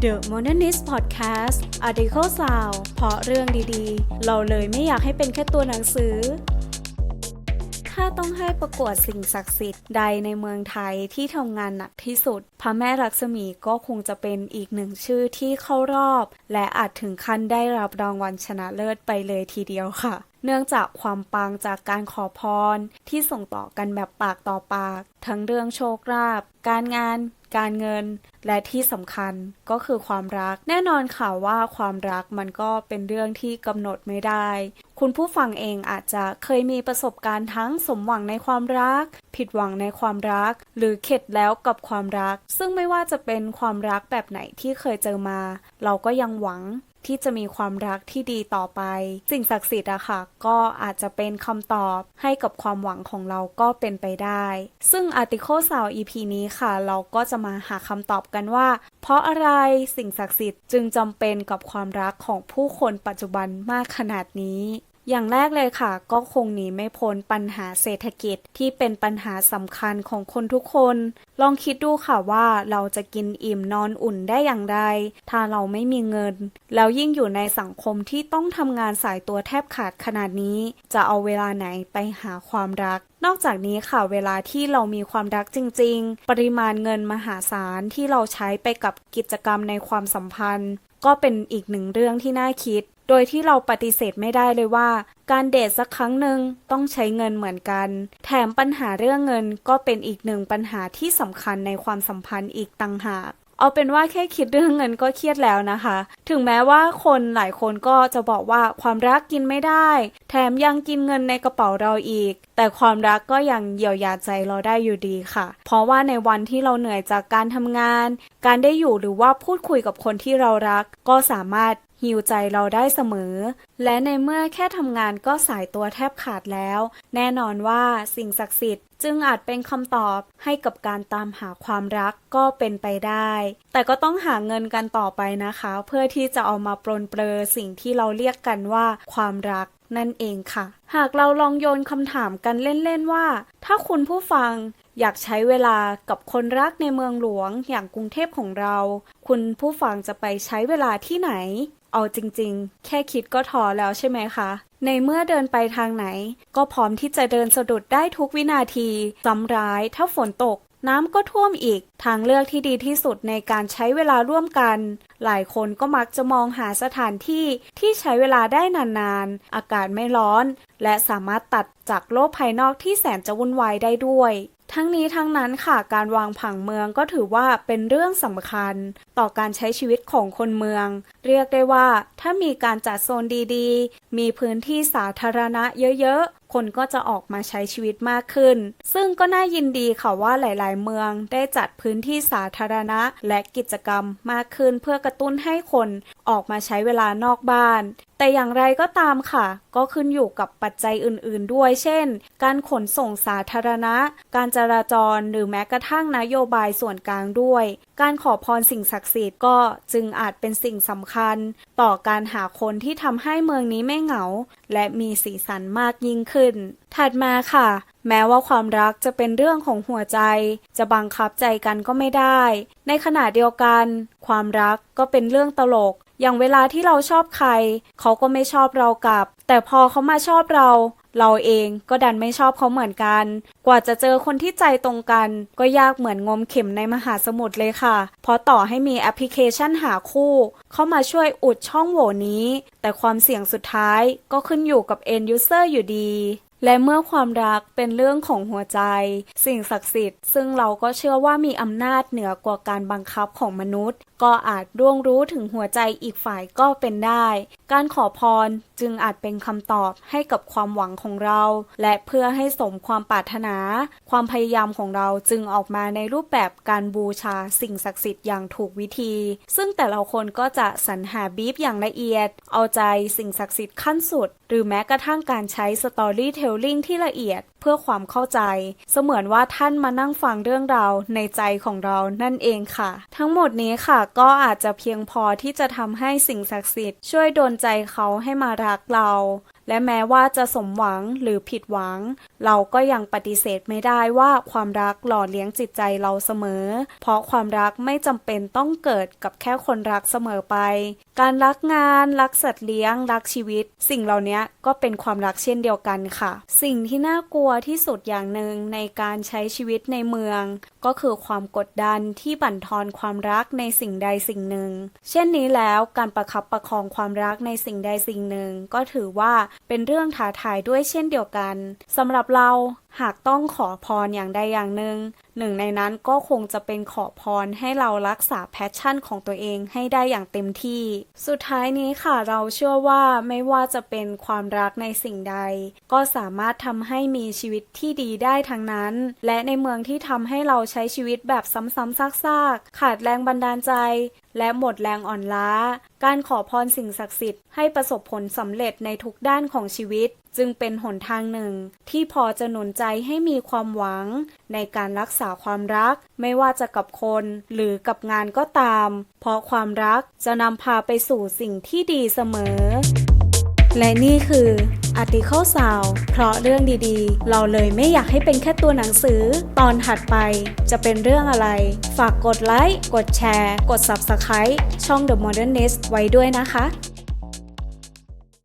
The Modernist Podcast Article Sound เพราะเรื่องดีๆ เราเลยไม่อยากให้เป็นแค่ตัวหนังสือ ถ้าต้องให้ประกวดสิ่งศักดิ์สิทธิ์ใดในเมืองไทยที่ทำงานหนักที่สุด พระแม่ลักษมีก็คงจะเป็นอีกหนึ่งชื่อที่เข้ารอบ และอาจถึงขั้นได้รับรางวัลชนะเลิศไปเลยทีเดียวค่ะ เนื่องจากความปังจากการขอพรที่ส่งต่อกันแบบปากต่อปาก ทั้งเรื่องโชคลาภการงาน การเงิน และที่สำคัญก็คือความรัก แน่นอนค่ะว่าความรักมันก็เป็นเรื่องที่กำหนดไม่ได้ คุณผู้ฟังเองอาจจะเคยมีประสบการณ์ทั้งสมหวังในความรัก ผิดหวังในความรัก หรือเข็ดแล้วกับความรัก ซึ่งไม่ว่าจะเป็นความรักแบบไหนที่เคยเจอมา เราก็ยังหวัง ที่จะมีความรักที่ดีต่อไป สิ่งศักดิ์สิทธิ์อะค่ะ ก็อาจจะเป็นคำตอบให้กับความหวังของเราก็เป็นไปได้ ซึ่ง Article สาว EP นี้ค่ะ เราก็จะมาหาคำตอบกันว่า เพราะอะไรสิ่งศักดิ์สิทธิ์จึงจำเป็นกับความรักของผู้คนปัจจุบันมากขนาดนี้ อย่างแรกเลยค่ะ ก็คงหนีไม่พ้นปัญหาเศรษฐกิจที่เป็นปัญหาสำคัญของคนทุกคน ลองคิดดูค่ะว่าเราจะกินอิ่มนอนอุ่นได้อย่างไร ถ้าเราไม่มีเงิน แล้วยิ่งอยู่ในสังคมที่ต้องทำงานสายตัวแทบขาดขนาดนี้ จะเอาเวลาไหนไปหาความรัก นอกจากนี้ค่ะเวลาที่เรามีความรักจริง ๆ ปริมาณเงินมหาศาลที่เราใช้ไปกับกิจกรรมในความสัมพันธ์ ก็เป็นอีกหนึ่งเรื่องที่น่าคิด โดยที่เราปฏิเสธไม่ได้เลยว่า การเดทสักครั้งหนึ่งต้องใช้เงินเหมือนกัน แถมปัญหาเรื่องเงินก็เป็นอีกหนึ่งปัญหาที่สำคัญในความสัมพันธ์อีกต่างหาก เอาเป็นว่าแค่คิดเรื่องเงินก็เครียดแล้วนะคะ ถึงแม้ว่าคนหลายคนก็จะบอกว่าความรักกินไม่ได้ แถมยังกินเงินในกระเป๋าเราอีก แต่ความรักก็ยังเยียวยาใจเราได้อยู่ดีค่ะ เพราะว่าในวันที่เราเหนื่อยจากการทำงาน การได้อยู่หรือว่าพูดคุยกับคนที่เรารัก ก็สามารถ ฮิวใจเราได้เสมอ และในเมื่อแค่ทำงานก็สายตัวแทบขาดแล้ว แน่นอนว่าสิ่งศักดิ์สิทธิ์จึงอาจเป็นคำตอบให้กับการตามหาความรักก็เป็นไปได้ แต่ก็ต้องหาเงินกันต่อไปนะคะ เพื่อที่จะเอามาปรนเปรอสิ่งที่เราเรียกกันว่าความรักนั่นเองค่ะ หากเราลองโยนคำถามกันเล่น ๆ ว่า ถ้าคุณผู้ฟังอยากใช้เวลากับคนรักในเมืองหลวงอย่างกรุงเทพของเรา คุณผู้ฟังจะไปใช้เวลาที่ไหน เอาจริงๆ แค่คิดก็ท้อแล้วใช่ไหมคะ ในเมื่อเดินไปทางไหน ก็พร้อมที่จะเดินสะดุดได้ทุกวินาทีซ้ำร้ายถ้าฝนตก น้ำก็ท่วมอีก ทางเลือกที่ดีที่สุดในการใช้เวลาร่วมกัน หลายคนก็มักจะมองหาสถานที่ที่ใช้เวลาได้นานๆ อากาศไม่ร้อน และสามารถตัดจากโลกภายนอกที่แสนจะวุ่นวายได้ด้วยทั้งนี้ทั้งนั้นค่ะการวางผังเมืองก็ถือว่าเป็นเรื่องสำคัญ ต่อการใช้ชีวิตของคนเมือง เรียกได้ว่า ถ้ามีการจัดโซนดีๆ มีพื้นที่สาธารณะเยอะๆ คนก็จะออกมาใช้ชีวิตมากขึ้น ซึ่งก็น่ายินดีค่ะว่าหลาย ๆ เมืองได้จัดพื้นที่สาธารณะ และกิจกรรมมากขึ้นเพื่อกระตุ้นให้คนออกมาใช้เวลานอกบ้าน แต่อย่างไรก็ตามค่ะ ก็ขึ้นอยู่กับปัจจัยอื่น ๆ ด้วย เช่น การขนส่งสาธารณะ การจราจร หรือแม้กระทั่งนโยบายส่วนกลางด้วย การขอพรสิ่งศักดิ์สิทธิ์ก็จึงอาจเป็นสิ่งสำคัญ ต่อการหาคนที่ทำให้เมืองนี้ไม่เหงา และมีสีสันมากยิ่งขึ้นขึ้น ถัดมาค่ะ แม้ว่าความรักจะเป็นเรื่องของหัวใจ จะบังคับใจกันก็ไม่ได้ ในขณะเดียวกัน ความรักก็เป็นเรื่องตลก อย่างเวลาที่เราชอบใคร เขาก็ไม่ชอบเรากลับ แต่พอเขามาชอบเรา เราเองก็ดันไม่ชอบเขาเหมือนกัน กว่าจะเจอคนที่ใจตรงกัน ก็ยากเหมือนงมเข็มในมหาสมุทรเลยค่ะ เพราะต่อให้มีแอปพลิเคชันหาคู่ เข้ามาช่วยอุดช่องโหว่นี้ แต่ความเสี่ยงสุดท้ายก็ขึ้นอยู่กับ end user อยู่ดีและเมื่อความรักเป็นเรื่องของหัวใจ สิ่งศักดิ์สิทธิ์ซึ่งเราก็เชื่อว่ามีอำนาจเหนือกว่าการบังคับของมนุษย์ ก็อาจร่วงรู้ถึงหัวใจอีกฝ่ายก็เป็นได้ การขอพรจึงอาจเป็นคำตอบให้กับความหวังของเรา และเพื่อให้สมความปรารถนา ความพยายามของเราจึงออกมาในรูปแบบการบูชาสิ่งศักดิ์สิทธิ์อย่างถูกวิธี ซึ่งแต่ละคนก็จะสรรหาบีฟอย่างละเอียด เอาใจสิ่งศักดิ์สิทธิ์ขั้นสุด หรือแม้กระทั่งการใช้สตอรี่เทลลิงที่ละเอียดเพื่อความเข้าใจ เสมือนว่าท่านมานั่งฟังเรื่องราวในใจของเรานั่นเองค่ะ ทั้งหมดนี้ค่ะก็อาจจะเพียงพอที่จะทำให้สิ่งศักดิ์สิทธิ์ช่วยดลใจเขาให้มารักเรา และแม้ว่าจะสมหวังหรือผิดหวัง เราก็ยังปฏิเสธไม่ได้ว่าความรักหล่อเลี้ยงจิตใจเราเสมอ เพราะความรักไม่จำเป็นต้องเกิดกับแค่คนรักเสมอไป การรักงาน รักสัตว์เลี้ยง รักชีวิต สิ่งเหล่านี้ก็เป็นความรักเช่นเดียวกันค่ะ สิ่งที่น่ากลัวที่สุดอย่างหนึ่งในการใช้ชีวิตในเมือง ก็คือความกดดันที่บั่นทอนความรักในสิ่งใดสิ่งหนึ่ง เช่นนี้แล้วการประคับประคองความรักในสิ่งใดสิ่งหนึ่ง ก็ถือว่าเป็นเรื่องท้าทายด้วยเช่นเดียวกันสำหรับเรา หากต้องขอพรอย่างใดอย่างหนึ่ง หนึ่งในนั้นก็คงจะเป็นขอพรให้เรารักษาแพชชั่นของตัวเองให้ได้อย่างเต็มที่ สุดท้ายนี้ค่ะเราเชื่อว่าไม่ว่าจะเป็นความรักในสิ่งใด ก็สามารถทำให้มีชีวิตที่ดีได้ทั้งนั้น และในเมืองที่ทำให้เราใช้ชีวิตแบบซ้ำๆซากๆ ขาดแรงบันดาลใจ และหมดแรงอ่อนล้า การขอพรสิ่งศักดิ์สิทธิ์ให้ประสบผลสำเร็จในทุกด้านของชีวิต จึงเป็นหนทางหนึ่ง ที่พอจะหนุนใจให้มีความหวัง ในการรักษาความรัก ไม่ว่าจะกับคนหรือกับงานก็ตาม เพราะความรักจะนำพาไปสู่สิ่งที่ดีเสมอ และนี่คือ Article Sound เพราะเรื่องดีๆ เราเลยไม่อยากให้เป็นแค่ตัวหนังสือ ตอนถัดไปจะเป็นเรื่องอะไร ฝากกดไลค์ กดแชร์ กด Subscribe ช่อง The Modernist ไว้ด้วยนะคะ